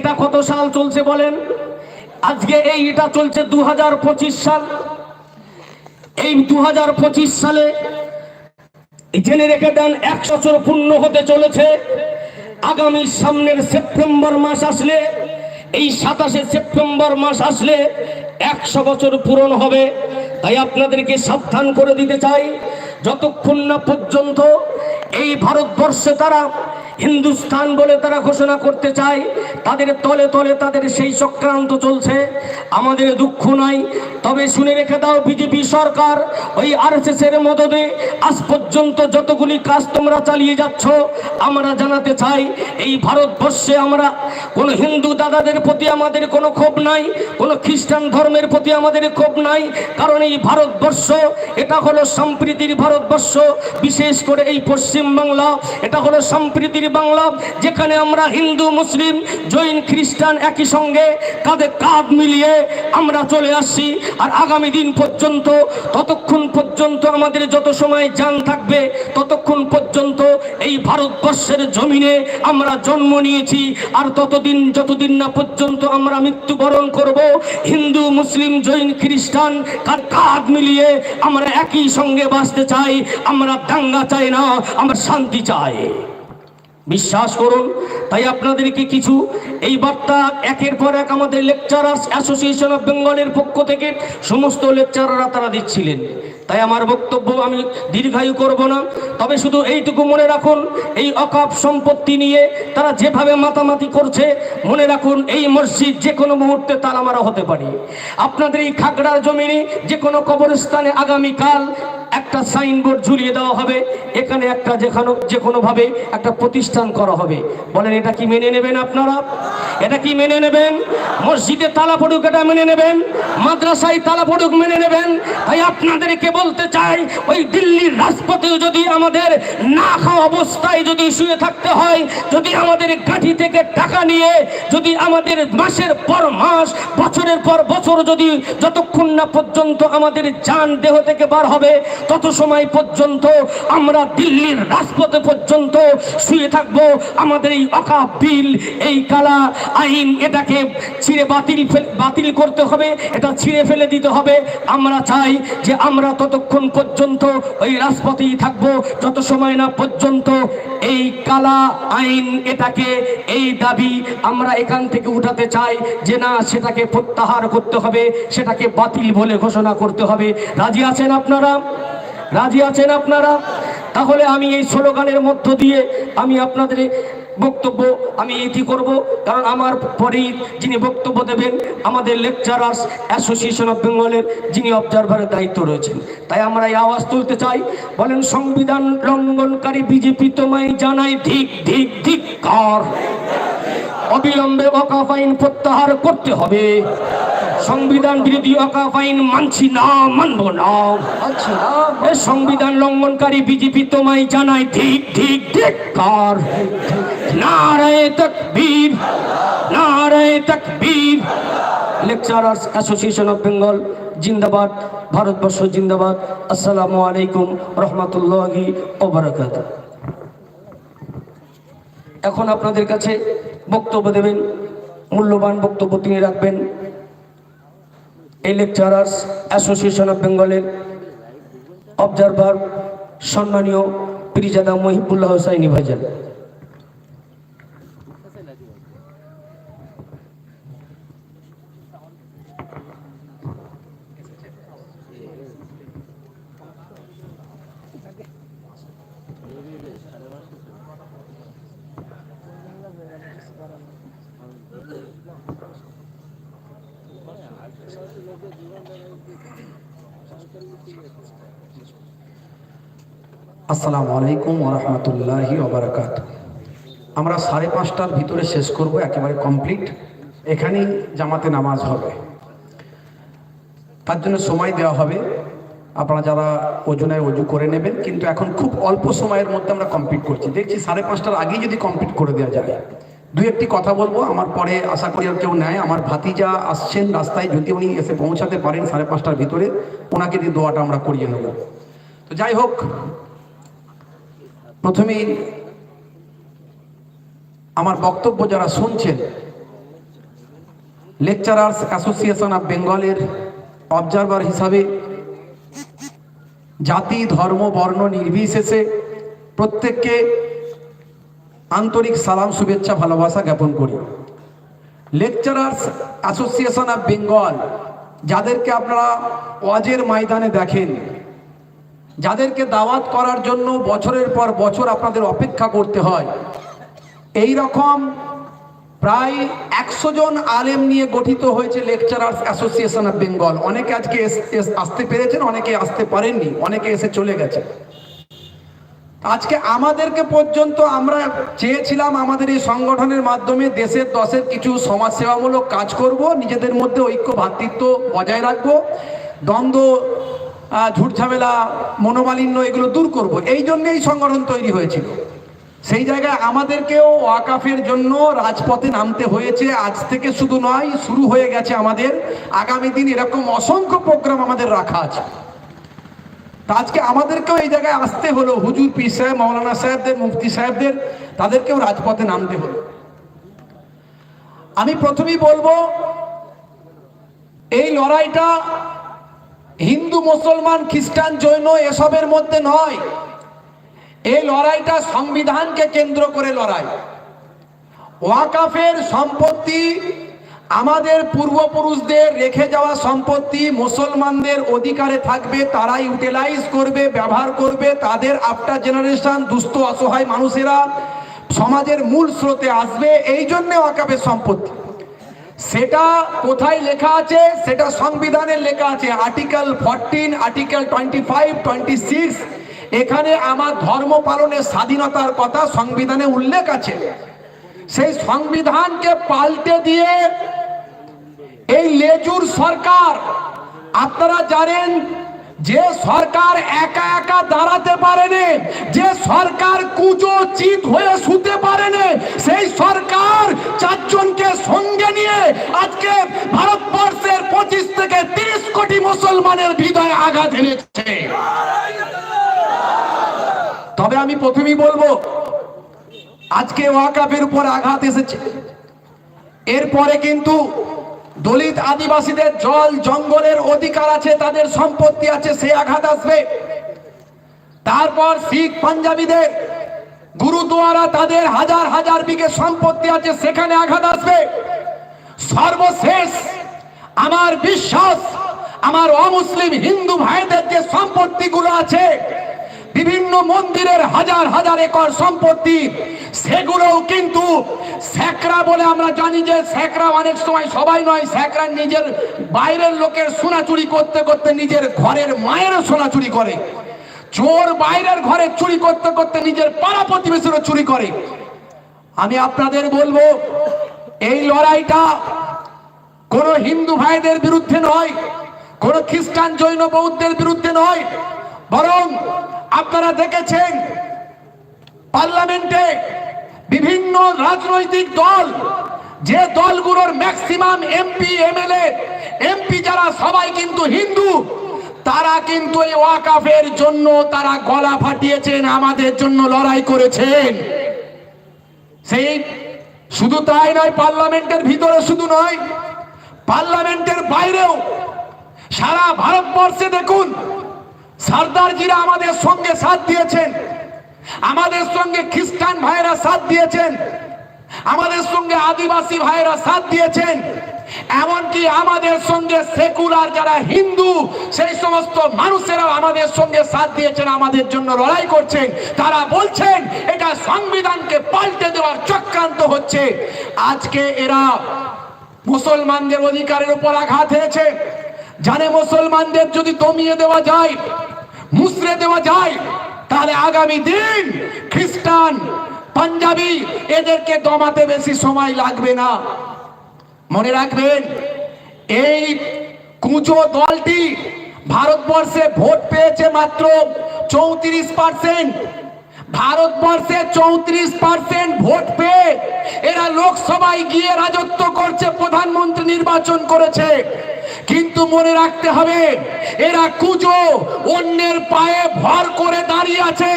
এটা কত সাল চলছে বলেন? আজকে এই এটা চলছে দু সাল। এই দু হাজার পঁচিশ সালে জেনে রেখে দেন একশো বছর পূর্ণ হতে চলেছে। আগামী সামনের সেপ্টেম্বর মাস আসলে, এই সাতাশে সেপ্টেম্বর মাস আসলে একশো বছর পূরণ হবে। তাই আপনাদেরকে সাবধান করে দিতে চাই। যতক্ষণ না পর্যন্ত এই ভারতবর্ষে তারা হিন্দুস্তান বলে তারা ঘোষণা করতে চায়, তাদের তলে তলে তাদের সেই চক্রান্ত চলছে। আমাদের দুঃখ নাই তবে শুনে রেখে দাও বিজেপি সরকার, ওই আরএসএস এর মদদে আজ পর্যন্ত যতগুলি কাজ তোমরা চালিয়ে যাচ্ছ, আমরা জানাতে চাই, এই ভারতবর্ষে আমরা কোনো হিন্দু দাদাদের প্রতি আমাদের কোনো ক্ষোভ নাই, কোনো খ্রিস্টান ধর্মের প্রতি আমাদের ক্ষোভ নাই, কারণ এই ভারতবর্ষ, এটা হলো সম্প্রীতির ভারতবর্ষ, বিশেষ করে এই পশ্চিম বাংলা এটা হলো সম্প্রীতির বাংলা, যেখানে আমরা হিন্দু, মুসলিম, জৈন, খ্রিস্টান একই সঙ্গে কাঁধে কাঁধ মিলিয়ে আমরা চলে আসছি। আর আগামী দিন পর্যন্ত, ততক্ষণ পর্যন্ত আমাদের যত সময় জান থাকবে, ততক্ষণ পর্যন্ত এই ভারতবর্ষের জমিনে আমরা জন্ম নিয়েছি। আর ততদিন, যতদিন না পর্যন্ত আমরা মৃত্যুবরণ করব, হিন্দু, মুসলিম, জৈন, খ্রিস্টান, কার কাঁধ মিলিয়ে আমরা একই সঙ্গে বাঁচতে চাই, আমরা দাঙ্গা চাই না, আমরা শান্তি চাই। বিশ্বাস করুন, তাই আপনাদেরকে কিছু এই বার্তা একের পর এক আমাদের লেকচারার্স অ্যাসোসিয়েশন অফ বেঙ্গলের পক্ষ থেকে সমস্ত লেকচারাররা তারা দিচ্ছিলেন। তাই আমার বক্তব্য আমি দীর্ঘায়ু করব না। তবে শুধু এইটুকু মনে রাখুন, এই অকাপ সম্পত্তি নিয়ে তারা যেভাবে মাতামাতি করছে, মনে রাখুন এই মসজিদ যে কোনো মুহূর্তে তালা মারা হতে পারে। আপনাদের এই খাগড়ার জমিনে যে কোনো কবরস্থানে আগামীকাল একটা সাইনবোর্ড ঝুলিয়ে দেওয়া হবে। এখানে একটা যেখানে যে কোনোভাবে একটা প্রতিষ্ঠান করা হবে। বলেন, এটা কি মেনে নেবেন আপনারা? এটা কি মেনে নেবেন? মসজিদে তালা পড়ুক, এটা মেনে নেবেন? মাদ্রাসায় তালা পড়ুক, মেনে নেবেন? তাই আপনাদেরকে বলতে চাই, ওই দিল্লির রাজপথেও যদি আমাদের না খাওয়া অবস্থায় যদি শুয়ে থাকতে হয়, যদি আমাদের কাঠি থেকে টাকা নিয়ে, যদি আমাদের মাসের পর মাস, বছরের পর বছর যদি যতক্ষণ না পর্যন্ত আমাদের যান দেহ থেকে বার হবে, তত সময় পর্যন্ত আমরা দিল্লির রাজপথে পর্যন্ত শুয়ে থাকব। আমাদের এই অকা বিল, এই কালা আইন এটাকে ছিঁড়ে বাতিল বাতিল করতে হবে, এটা ছিঁড়ে ফেলে দিতে হবে। আমরা চাই যে আমরা ততক্ষণ পর্যন্ত ওই রাজপথেই থাকব, যত সময় না পর্যন্ত এই কালা আইন এটাকে, এই দাবি আমরা এখান থেকে উঠাতে চাই যে না, সেটাকে প্রত্যাহার করতে হবে, সেটাকে বাতিল বলে ঘোষণা করতে হবে। রাজি আছেন আপনারা? রাজি আছেন আপনারা? তাহলে আমি এই স্লোগানের মধ্য দিয়ে আমি আপনাদের বক্তব্য আমি এটি করব। কারণ আমার পরেই যিনি বক্তব্য দেবেন, আমাদের লেকচারার্স অ্যাসোসিয়েশন অফ বেঙ্গলের যিনি অবজারভারের দায়িত্ব রয়েছেন। তাই আমরা এই আওয়াজ তুলতে চাই। বলেন, সংবিধান লঙ্ঘনকারী বিজেপি তোমায় জানাই ধিক ধিক ধিক কর। অবিলম্বে অকাফ আইন প্রত্যাহার করতে হবে। সংবিধান বিরোধী অকাফ আইন মানছি না মানব না। এ সংবিধান লঙ্ঘনকারী বিজেপি তোমায় জানাই ঠিক ঠিক ঠিক কর নারায় তকবীর নারায় তকবীর। লেকচারার্স অ্যাসোসিয়েশন অফ বেঙ্গল জিন্দাবাদ ভারতবর্ষ জিন্দাবাদ। আসসালামু আলাইকুম রহমতুল্লাহি ওবরাকাত এখন আপনাদের কাছে বক্তব্য দেবেন মূল্যবান বক্তব্য তিনি রাখবেন। এই লেকচারার্স অ্যাসোসিয়েশন অফ বেঙ্গলের অবজারভার সম্মানীয় পিরিজাদা মহিবুল্লাহ হোসাইনি ভাইজান। আসসালামু আলাইকুম ওরহমতুল্লাহি ওবরাকাত আমরা সাড়ে পাঁচটার ভিতরে শেষ করব, একেবারে কমপ্লিট। এখানেই জামাতে নামাজ হবে। তার জন্য সময় দেওয়া হবে। আপনারা যারা ওজনায় অজু করে নেবেন, কিন্তু এখন খুব অল্প সময়ের মধ্যে আমরা কমপ্লিট করছি। দেখছি সাড়ে পাঁচটার আগেই যদি কমপ্লিট করে দেওয়া যায়। দুই একটি কথা বলব, আমার পরে আশা করি আর কেউ নেয়। আমার ভাতিজা আসছেন রাস্তায়, যদি উনি এসে পৌঁছাতে পারেন সাড়ে পাঁচটার ভিতরে, ওনাকে দিয়ে দোয়াটা আমরা করিয়ে নেব। তো যাই হোক প্রথমেই আমার বক্তব্য যারা শুনছেন লেকচারার্স অ্যাসোসিয়েশন অফ বেঙ্গলের অবজারভার হিসাবে, জাতি, ধর্ম, বর্ণ নির্বিশেষে প্রত্যেককে আন্তরিক সালাম, শুভেচ্ছা, ভালোবাসা জ্ঞাপন করি। লেকচারার্স অ্যাসোসিয়েশন অফ বেঙ্গল যাদেরকে আপনারা ওয়াজের ময়দানে দেখেন যাদেরকে দাওয়াত করার জন্য বছরের পর বছর আপনাদের অপেক্ষা করতে হয়। এই রকম প্রায় একশো জন আলেম নিয়ে গঠিত হয়েছে লেকচারার্স অ্যাসোসিয়েশন অফ বেঙ্গল। অনেকে আজকে আসতে পেরেছেন, অনেকে আসতে পারেননি, অনেকে এসে চলে গেছে। আজকে আমাদেরকে পর্যন্ত আমরা চেয়েছিলাম আমাদের এই সংগঠনের মাধ্যমে দেশের দশের কিছু সমাজসেবামূলক কাজ করব, নিজেদের মধ্যে ঐক্য ভ্রাতৃত্ব বজায় রাখব। দ্বন্দ্ব ঝুট ঝামেলা, মনোমালিন্য এগুলো দূর করব। এই জন্যই সংগঠন তৈরি হয়েছিল। সেই জায়গায় আমাদেরকেও ওয়াকাফের জন্য রাজপথে নামতে হয়েছে। আজ থেকে শুধু নয়, শুরু হয়ে গেছে আমাদের। আগামী দিন এরকম অসংখ্য প্রোগ্রাম আমাদের রাখা আছে। আজকে আমাদেরকেও এই জায়গায় আসতে হলো। হুজুর পীর সাহেব মৌলানা সাহেবদের, মুফতি সাহেবদের, তাদেরকেও রাজপথে নামতে হলো। আমি প্রথমেই বলব, এই লড়াইটা হিন্দু, মুসলমান, খ্রিস্টান, জৈন এসবের মধ্যে নয়। এই লড়াইটা সংবিধানকে কেন্দ্র করে লড়াই। ওয়াকাফের সম্পত্তি আমাদের পূর্বপুরুষদের রেখে যাওয়া সম্পত্তি মুসলমানদের অধিকারে থাকবে, তারাই ইউটিলাইজ করবে, ব্যবহার করবে, তাদের আফটার জেনারেশন দুস্থ, অসহায় মানুষেরা সমাজের মূল স্রোতে আসবে এই জন্যে ওয়াকাফের সম্পত্তি। সেটা কোথায় লেখা আছে? সেটা সংবিধানের লেখা আছে। Article fourteen article twenty five twenty six এখানে আমার ধর্ম পালনের স্বাধীনতার কথা সংবিধানে উল্লেখ আছে। সেই সংবিধানকে পাল্টে দিয়ে এই লেজুর সরকার, আপনারা জানেন যে সরকার একা একা দাঁড়াতে পারেনি, যে সরকার কুচো চিত হয়ে শুতে পারেনি, সেই সরকার চারজনকে সঙ্গে নিয়ে আজকে ভারতবর্ষের পঁচিশ থেকে তিরিশ কোটি মুসলমানের হৃদয়ে আঘাত এনেছে। তবে আমি প্রথমেই বলব, আজকে ওয়াকাফের উপর আঘাত এসেছে। এরপরে কিন্তু দলিত আদিবাসীদের জল জঙ্গলের অধিকার আছে, তাদের সম্পত্তি আছে, সে আঘাত আসবে। তারপর শিখ পাঞ্জাবিদের গুরুদুয়ারা তাদের হাজার হাজার বিঘে সম্পত্তি আছে, সেখানে আঘাত আসবে। সর্বশেষ আমার বিশ্বাস, আমার অমুসলিম হিন্দু ভাইদের যে সম্পত্তিগুলো আছে, বিভিন্ন মন্দিরের হাজার হাজার একর সম্পত্তি সেগুলোও কিন্তু স্যাকরা বলে আমরা জানি যে স্যাকরা অনেক সময় সবাই নয়, স্যাকরা নিজের বাইরের লোকের সোনা চুরি করতে করতে নিজের ঘরের মায়েরও সোনা চুরি করে। চোর বাইরের ঘরে চুরি করতে করতে নিজের পাড়া প্রতিবেশীরও চুরি করে। আমি আপনাদের বলব, এই লড়াইটা কোন হিন্দু ভাইদের বিরুদ্ধে নয়, কোন খ্রিস্টান জৈন বৌদ্ধের বিরুদ্ধে নয়, বরং আপনারা দেখেছেন পার্লামেন্টে বিভিন্ন রাজনৈতিক দল, যে দলগুলোর ম্যাক্সিমাম এমপি, এমএলএ, এমপি যারা সবাই কিন্তু হিন্দু, তারা কিন্তু এই ওয়াকাফের জন্য তারা গলা ফাটিয়েছেন, আমাদের জন্য লড়াই করেছেন। সেই শুধু তাই নয়, পার্লামেন্টের ভিতরে শুধু নয়, পার্লামেন্টের বাইরেও সারা ভারতবর্ষে দেখুন, সর্দারজিরা আমাদের সঙ্গে সাথ দিয়েছেন। আমাদের সঙ্গে খ্রিস্টান ভাইরা সাথ দিয়েছেন। আমাদের সঙ্গে আদিবাসী ভাইরা সাথ দিয়েছেন। এমনকি আমাদের সঙ্গে সেকুলার যারা হিন্দু, সেই সমস্ত মানুষেরা আমাদের সঙ্গে সাথ দিয়েছেন, আমাদের জন্য লড়াই করছেন। তারা বলছেন, এটা সংবিধানকে পাল্টে দেওয়ার চক্রান্ত হচ্ছে। আজকে এরা মুসলমানদের অধিকারের উপর আঘাত হয়েছে। জানে মুসলমানদের যদি দমিয়ে দেওয়া যায় মুসরে দেওয়া যায় তাহলে আগামী দিন খ্রিস্টান, পাঞ্জাবি এদেরকে দমাতে বেশি সময় লাগবে না। মনে রাখবেন, এই কুঁচো দলটি ভারতবর্ষে ভোট পেয়েছে মাত্র চৌত্রিশ পার্সেন্ট ভারতবর্ষে চৌত্রিশ পার্সেন্ট ভোট পেয়ে এরা লোকসভায় গিয়ে রাজত্ব করছে, প্রধানমন্ত্রী নির্বাচন করেছে। কিন্তু মনে রাখতে হবে, এরা কুজো, অন্যের পায়ে ভর করে দাঁড়িয়ে আছে,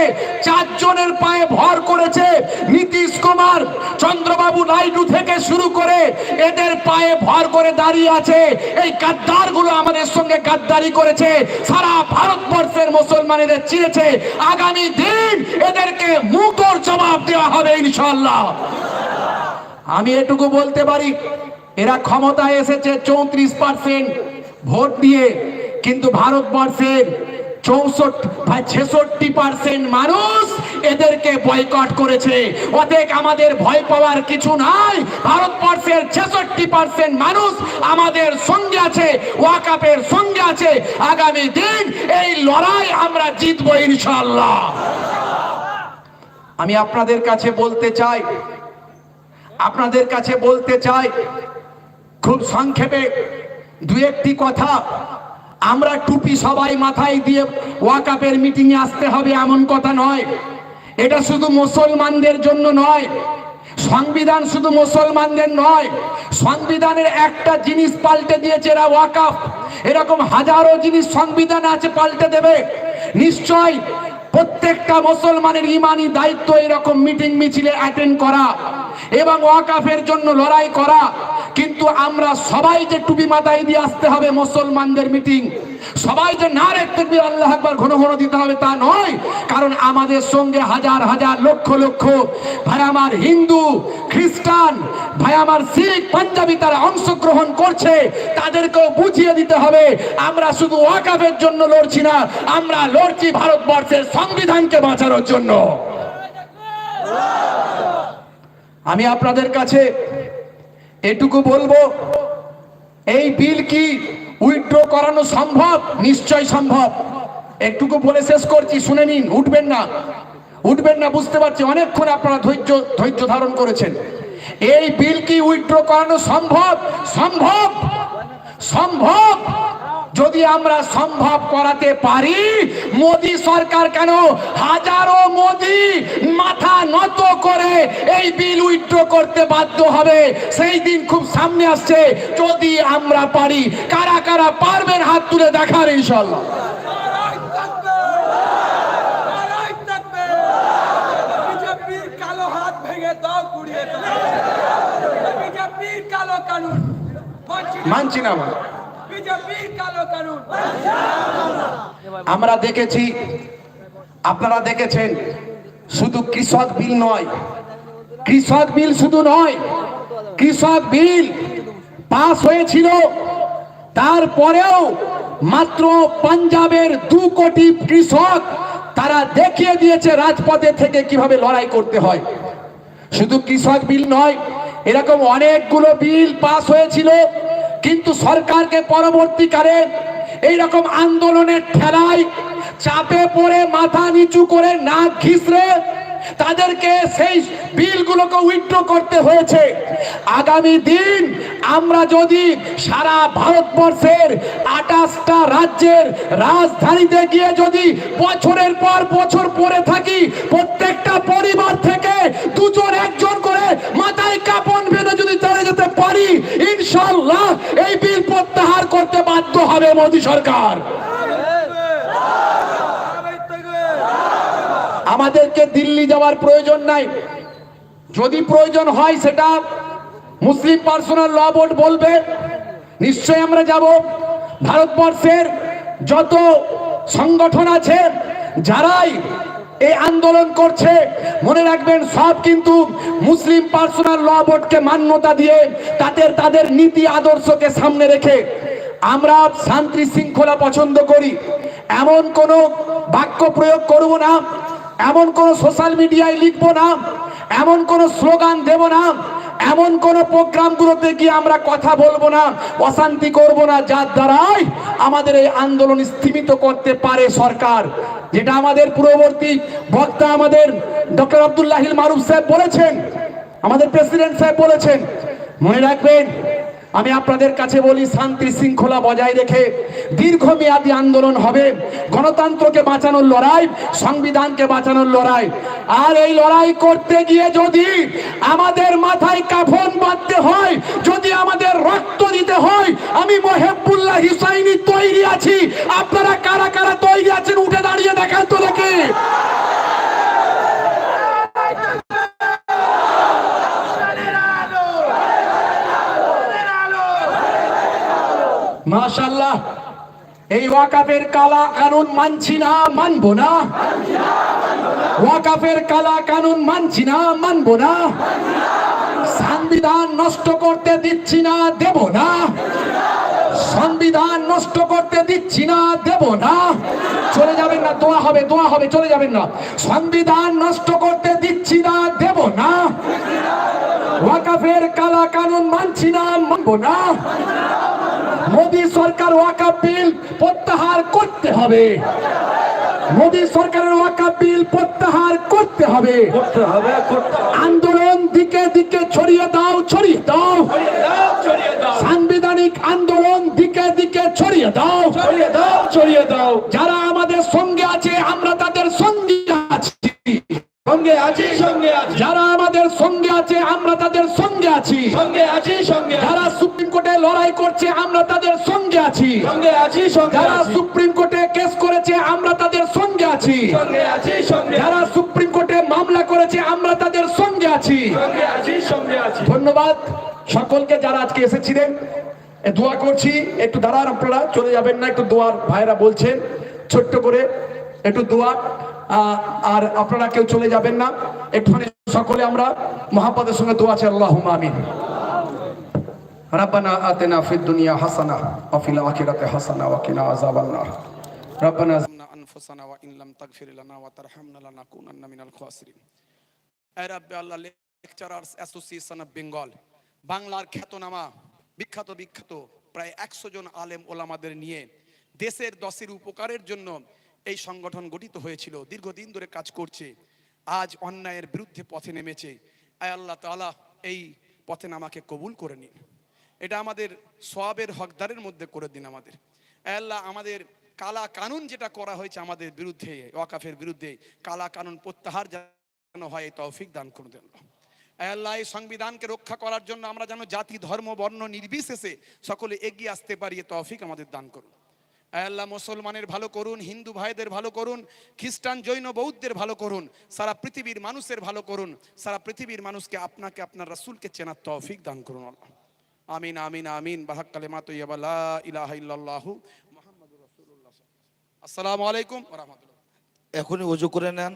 চারজনের পায়ে ভর করেছে নীতিশ কুমার, চন্দ্রবাবু নাইডু থেকে শুরু করে এদের পায়ে ভর করে দাঁড়িয়ে আছে। এই গাদ্দারগুলো আমাদের সঙ্গে গাদ্দারি করেছে, সারা ভারতবর্ষের মুসলমানেদের চিনেছে। আগামী দিন এদেরকে মুখর জবাব দেওয়া হবে ইনশাল্লাহ আমি এটুকু বলতে পারি এরা ক্ষমতায় এসেছে চৌত্রিশ পার্সেন্ট ভোট দিয়ে, কিন্তু ভারতবর্ষের চৌষট্টি ছেষট্টি পার্সেন্ট মানুষ এদেরকে বয়কট করেছে। অতএব আমাদের ভয় পাওয়ার কিছু নাই। ভারতবর্ষের ছেষট্টি পার্সেন্ট মানুষ আমাদের সঙ্গে আছে, ওয়াকাপের সঙ্গে আছে। আগামী দিন এই লড়াই আমরা জিতবো ইনশাল্লাহ আমি আপনাদের কাছে বলতে চাই, আপনাদের কাছে বলতে চাই খুব সংক্ষেপে দু একটি কথা। আমরা টুপি সবাই মাথায় দিয়ে ওয়াকাপের মিটিং এ আসতে হবে এমন কথা নয়। এটা শুধু মুসলমানদের জন্য নয়, সংবিধান শুধু মুসলমানদের নয়, সংবিধানের একটা জিনিস পাল্টে দিয়েছে এরা ওয়াকাফ। এরকম হাজারো জিনিস সংবিধান আছে, পাল্টে দেবে। নিশ্চয় প্রত্যেকটা মুসলমানের ইমানি দায়িত্ব এরকম মিটিং মিছিলে অ্যাটেন্ড করা এবং ওয়াকাফের জন্য লড়াই করা। কিন্তু আমরা সবাই যে টুপি মাথায় দিয়ে আসতে হবে মুসলমানদের মিটিং, সবাই যে না রেখতে আল্লাহ একবার ঘন ঘন দিতে হবে তা নয়। কারণ আমাদের সঙ্গে হাজার হাজার লক্ষ লক্ষ, ভাই আমার হিন্দু, খ্রিস্টান, ভাই আমার শিখ, পাঞ্জাবি তারা অংশগ্রহণ করছে, তাদেরকেও বুঝিয়ে দিতে হবে, আমরা শুধু ওয়াকাফের জন্য লড়ছি না, আমরা লড়ছি ভারতবর্ষের সংবিধানকে বাঁচানোর জন্য। আমি আপনাদের কাছে এটুকু বলব, এই বিল কি উইথড্র করানো সম্ভব? নিশ্চয় সম্ভব। একটুকু বলে শেষ করছি, শুনে নিন, উঠবেন না। উঠবেন না, বুঝতে পারছি, অনেকক্ষণ আপনারা ধৈর্য ধৈর্য ধারণ করেছেন। এই বিল কি উইথড্র করানো সম্ভব? সম্ভব! সম্ভব! যদি আমরা সম্ভব করাতে পারি মোদি সরকার কেন হাজারো মোদি মাথা নত করে এই বিল উইথড্র করতে বাধ্য হবে সেই দিন খুব সামনে আসছে যদি আমরা পারি কারা কারা পারবেন হাত তুলে দেখার ইনশাল্লাহ। মানছি না আমরা। আমরা দেখেছি, আপনারা দেখেছেন, শুধু কৃষক বিল নয়। কৃষক বিল শুধু নয়, কৃষক বিল পাস হয়েছিল। তারপরেও মাত্র পাঞ্জাবের দু কোটি কৃষক তারা দেখিয়ে দিয়েছে রাজপথে থেকে কীভাবে লড়াই করতে হয়। শুধু কৃষক বিল নয়, এরকম অনেকগুলো বিল পাস হয়েছিল। কিন্তু সরকারকে পরবর্তীকালে এইরকম আন্দোলনের ঠেলায় চাপে পড়ে মাথা নিচু করে না ঘিসড়ে তাদেরকে সেই বিলগুলোকে উইথড্র করতে হয়েছে। আগামী দিন আমরা যদি সারা ভারতবর্ষের আঠাশটা রাজ্যের রাজধানীতে গিয়ে যদি বছরের পর বছর পরে থাকি, প্রত্যেকটা পরিবার থেকে দুজন একজন করে মাথায় কাপড় বেঁধে যদি চলে যেতে পারি ইনশাল্লাহ এই বিল প্রত্যাহার করতে বাধ্য হবে মোদী সরকার নারায় থাকবে আমাদেরকে দিল্লি যাওয়ার প্রয়োজন নাই। যদি প্রয়োজন হয় সেটা মুসলিম পার্সোনাল ল বোর্ড বলবে। নিশ্চয় আমরা যাব। ভারতবর্ষের যত সংগঠন আছে, যারাই এই আন্দোলন করছে, মনে রাখবেন সব কিন্তু মুসলিম পার্সোনাল ল বোর্ডকে মান্যতা দিয়ে তাদের তাদের নীতি আদর্শকে সামনে রেখে আমরা শান্তি শৃঙ্খলা পছন্দ করি। এমন কোনো বাক্য প্রয়োগ করব না। এমন কোন সোশ্যাল মিডিয়ায় লিখব না, এমন কোন স্লোগান দেব না, এমন কোন প্রোগ্রামগুলোতে গিয়ে আমরা কথা বলব না, অশান্তি করব না, যার দ্বারাই আমাদের এই আন্দোলন স্থিমিত করতে পারে সরকার। যেটা আমাদের পূর্ববর্তী বক্তা আমাদের ডক্টর আব্দুল্লাহিল মারুফ সাহেব বলেছেন, আমাদের প্রেসিডেন্ট সাহেব বলেছেন, মনে রাখবেন আমি আপনাদের কাছে বলি, শান্তি শৃঙ্খলা বজায় রেখে দীর্ঘমেয়াদী আন্দোলন হবে। গণতন্ত্রকে বাঁচানোর লড়াই, সংবিধানকে বাঁচানোর লড়াই। আর এই লড়াই করতে গিয়ে যদি আমাদের মাথায় কাফন বাঁধতে হয়, যদি আমাদের রক্ত দিতে হয়, আমি মহেবুল্লাহ আছি। আপনারা কারা কারা তৈরি আছেন, উঠে দাঁড়িয়ে দেখান তো দেখি। মাশাল্লাহ এই ওয়াকাফের কালা কানুন মানছি না, মানবো না। ওয়াকাফের কালা কানুন মানছি না, মানবো না। সংবিধান নষ্ট করতে দিচ্ছি না, দেব না। সংবিধান নষ্ট করতে দিচ্ছি না, দেব না। চলে যাবেন না, দোয়া হবে দোয়া হবে, চলে যাবেন না। সংবিধান নষ্ট করতে দিচ্ছি না, দেব না। ওয়াকাফের কালা কানুন মানছি না, মানবো না। মোদী সরকার ওয়াকাফ বিল প্রত্যাহার করতে হবে। মোদী সরকারের ওয়াকাফ বিল প্রত্যাহার করতে হবে। আন্দোলন দিকে দিকে ছড়িয়ে দাও ছড়িয়ে দাও। সাংবিধানিক আন্দোলন দিকে দিকে ছড়িয়ে দাও। ছড়িয়ে দাও ছড়িয়ে দাও। যারা আমাদের সঙ্গে আছে আমরা তাদের সঙ্গে আছি। সঙ্গে আছি সঙ্গে আছি। যারা আমাদের সঙ্গে আছে আমরা তাদের সঙ্গে আছি। সঙ্গে আছি সঙ্গে যারা লড়াই করছে আমরা তাদের সঙ্গে আছি। সঙ্গে আছি যারা সুপ্রিম কোর্টে কেস করেছে আমরা তাদের সঙ্গে আছি। সঙ্গে আছি সঙ্গে যারা সুপ্রিম কোর্টে মামলা করেছে আমরা তাদের সঙ্গে আছি। সঙ্গে আছি সঙ্গে আছি। ধন্যবাদ সকলকে যারা আজকে এসেছিলেন। দোয়া করছি একটু দাঁড়ান আপনারা চলে যাবেন না একটু দোয়ার ভাইরা বলছেন। ছোট্ট করে একটু দোয়া আহ, আর আপনারা কেউ চলে যাবেন না। একটুখানি সকলে আমরা মহাপদের সঙ্গে দোয়া আছে আল্লাহ আমিন। ربنا آتنا في الدنيا حسنة وفي الآخرة حسنة وقنا عذاب النار ربنا ظلمنا أنفسنا وإن لم تغفر لنا وترحمنا لنكونن من الخاسرين আরব আল্লাহ লেকচারার্স অ্যাসোসিয়েশন অফ বেঙ্গল বাংলার খ্যাতনামা বিখ্যাত বিখ্যাত প্রায় একশো জন আলেম ওলামাদের নিয়ে দেশের দশের উপকারের জন্য এই সংগঠন গঠিত হয়েছিল দীর্ঘদিন ধরে কাজ করছে আজ অন্যায়ের বিরুদ্ধে পথে নেমেছে আয় আল্লাহ তাআলা এই পথে নামাকে কবুল করে নিন এটা আমাদের সওয়াবের হকদারের মধ্যে করে দিন আমাদের। আল্লাহ, আমাদের কালা কানুন যেটা করা হয়েছে আমাদের বিরুদ্ধে, ওয়াকাফের বিরুদ্ধে, কালা কানুন প্রত্যাহার যেন হয়, এই তৌফিক দান করে দেন আল্লাহ, এই সংবিধানকে রক্ষা করার জন্য আমরা যেন জাতি, ধর্ম, বর্ণ নির্বিশেষে সকলে এগিয়ে আসতে পারি এ তৌফিক আমাদের দান করুন। আল্লাহ, মুসলমানের ভালো করুন, হিন্দু ভাইদের ভালো করুন, খ্রিস্টান, জৈন, বৌদ্ধের ভালো করুন, সারা পৃথিবীর মানুষের ভালো করুন, সারা পৃথিবীর মানুষকে আপনাকে, আপনার রাসুলকে চেনার তৌফিক দান করুন আল্লাহ। আমিন আমিন আমিন। বাহাক কালেমা তৈয়বা, লা ইলাহা ইল্লাল্লাহু মুহাম্মাদুর রাসূলুল্লাহ। আসসালামু আলাইকুম ওয়া রাহমাতুল্লাহ। এখনই উজু করে নেন।